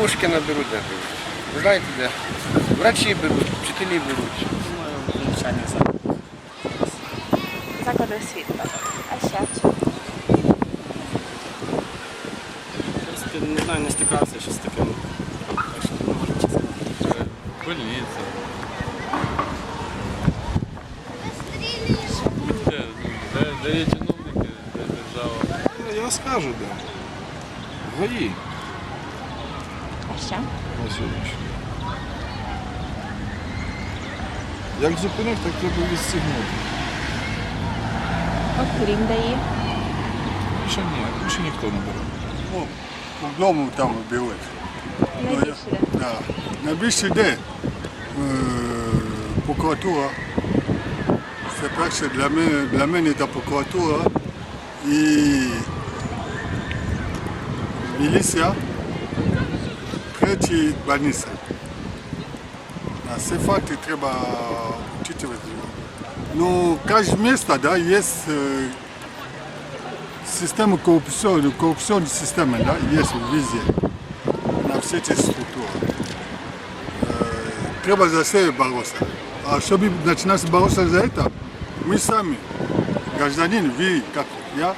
Пушкіна беруть, де беруть. Ви знаєте, де? Врачі беруть, вчителі беруть. Думаю, навчальних закладів. Заклади освіти. А ще? В принципі, не знаю, не стикався ще з таким. Так що не можу чи сказати. Больниця. Де, де, є чиновники, де держава. Я розкажу, де. ГАІ А на сьогоднішній. Як зупинив, так треба відстігнути. Окрім дає. Більше ні, більше ніхто не бере. Ну, вдома там беруть. Найбільше де? Да. Найбільше йде прокуратура. Це перше для мене, для мене та прокуратура і міліція, третій больниця. А Ці факти треба вчитувати. Ну, кожне місто да, є е, система коррупционной, коррупционной системы, да, есть везде, на все эти структуры. Э, Треба за все бороться. А чтобы начинать бороться за это, мы сами, гражданин, вы, как я,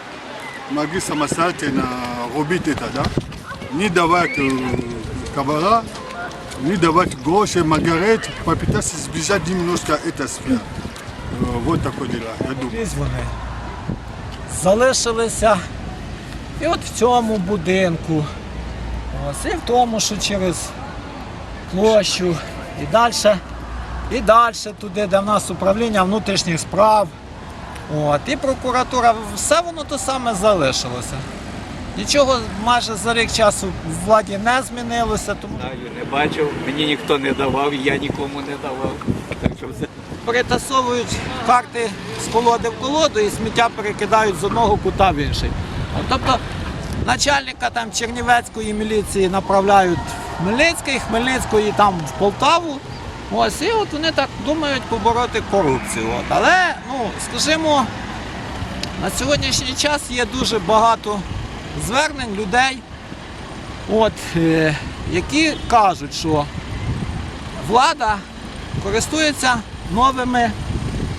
могли самостоятельно робить это, да? Не давать э, кабала, не давать гроши, Маргарет, попытаться избежать немножко этой сферы. Э, Вот такое дело, я думаю. Скрізь вони залишилися і от в цьому будинку, ось, і в тому, що через площу, і далі, і далі туди, де в нас управління внутрішніх справ. От, і прокуратура, все воно то саме залишилося. Нічого майже за рік часу в владі не змінилося, тому Знаю, не бачив, мені ніхто не давав, я нікому не давав. Так що все. перетасовують карти з колоди в колоду і сміття перекидають з одного кута в інший. Тобто начальника там Чернівецької міліції направляють в Хмельницький, Хмельницької там в Полтаву. Ось, і от вони так думають побороти корупцію. От. Але, ну, скажімо, на сьогоднішній час є дуже багато звернень людей, от, е, які кажуть, що влада користується новими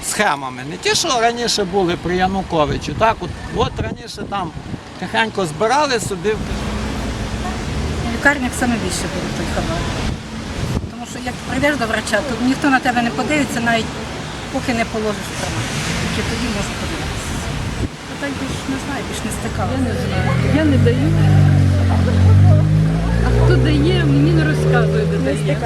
схемами. Не ті, що раніше були при Януковичу. Так, от, от раніше там тихенько збирали собі. В лікарнях саме більше беруть той хабар. Тому що як прийдеш до врача, то ніхто на тебе не подивиться, навіть поки не положиш в карман. Тільки тоді можна подивитися. А так більш не знаю, більш не. Я не знаю. Я не даю. А хто дає, мені не розказує, де дає.